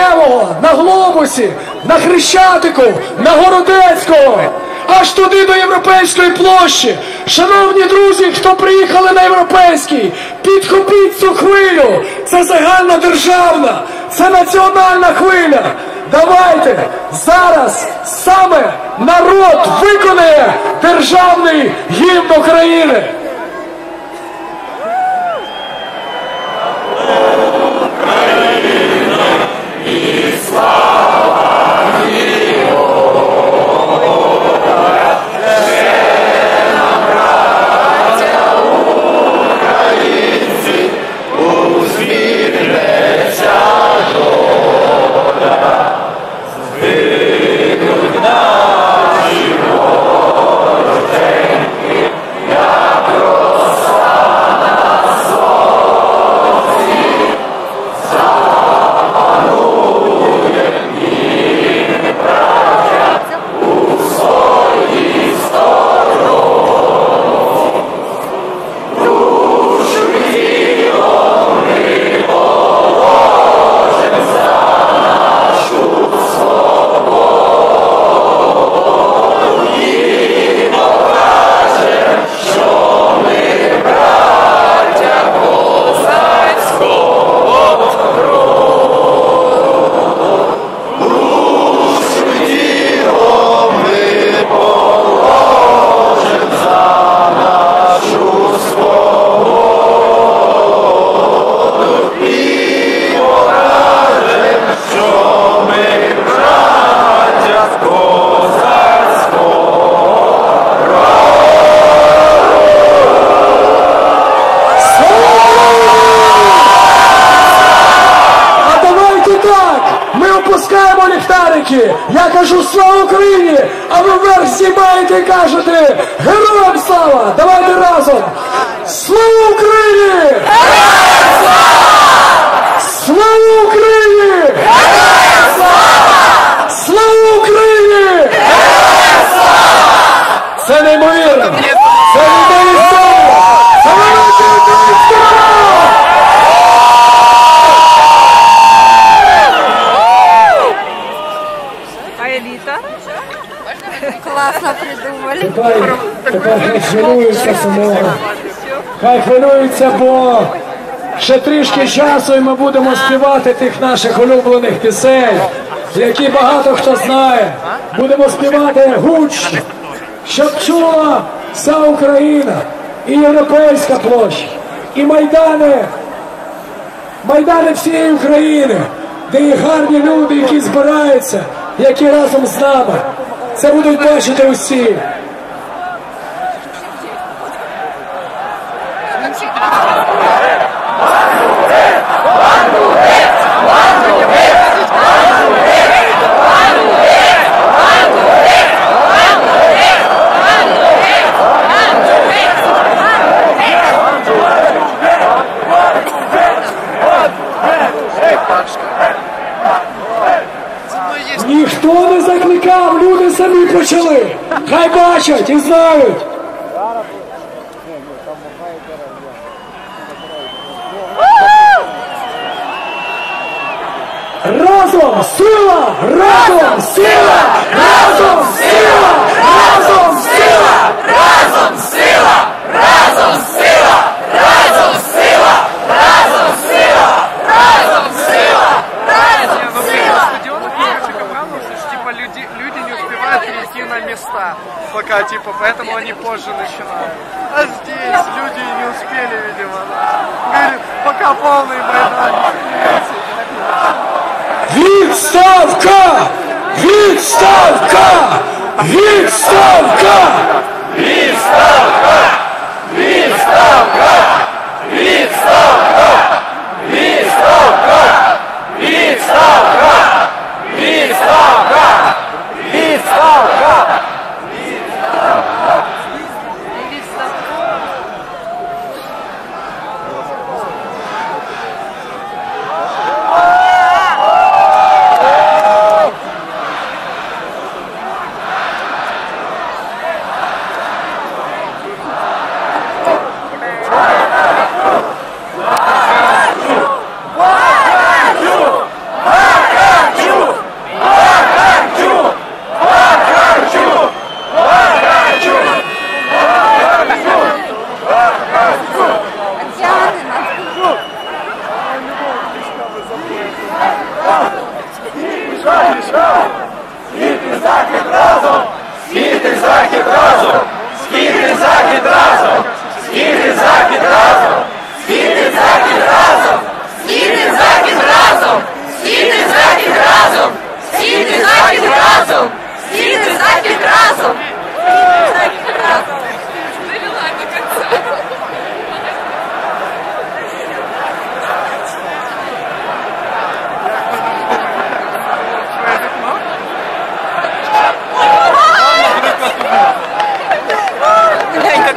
Києво-Сталевого, на Глобусі, на Хрещатику, на Городецького, аж туди до Європейської площі. Шановні друзі, хто приїхали на європейський, підхопіть цю хвилю. Це загальна державна, це національна хвиля. Давайте зараз саме народ виконає державний гімн України. Ліхтарики! Я кажу слава Україні! А ви вверх знімаєте і кажете Героям слава! Давайте разом! Слава Україні! Слава Україні! Слава Україні! Це неймовірно! Це людей історія! Це велика історія! А еліта? Класно придумали. Хай хвилюються самого. Хай хвилюються, бо ще трішки часу і ми будемо співати тих наших улюблених пісень, які багато хто знає. Будемо співати гучно, щоб чула вся Україна і Європейська площа, і майдани, майдани всієї України, де є гарні люди, які збираються, які разом з нами. Це будуть бачити усі. Почали. Хай бачать і знають. Разом сила! Разом сила! Разом сила! на места пока, типа, поэтому они позже начинают. А здесь люди не успели, видимо. да. Говорит, пока полный майдан не встретится. Відставка! Відставка! Відставка! захід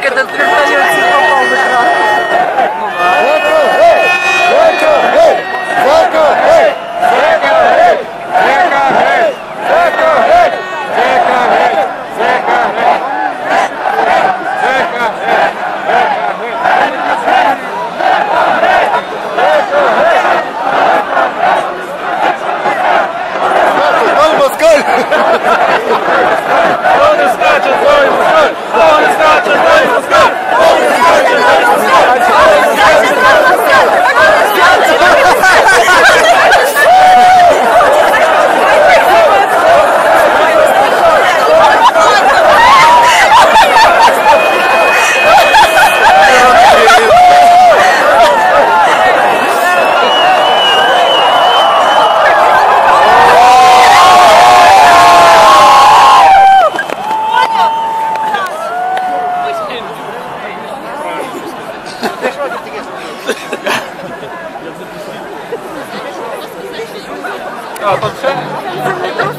que te Ja, von schön.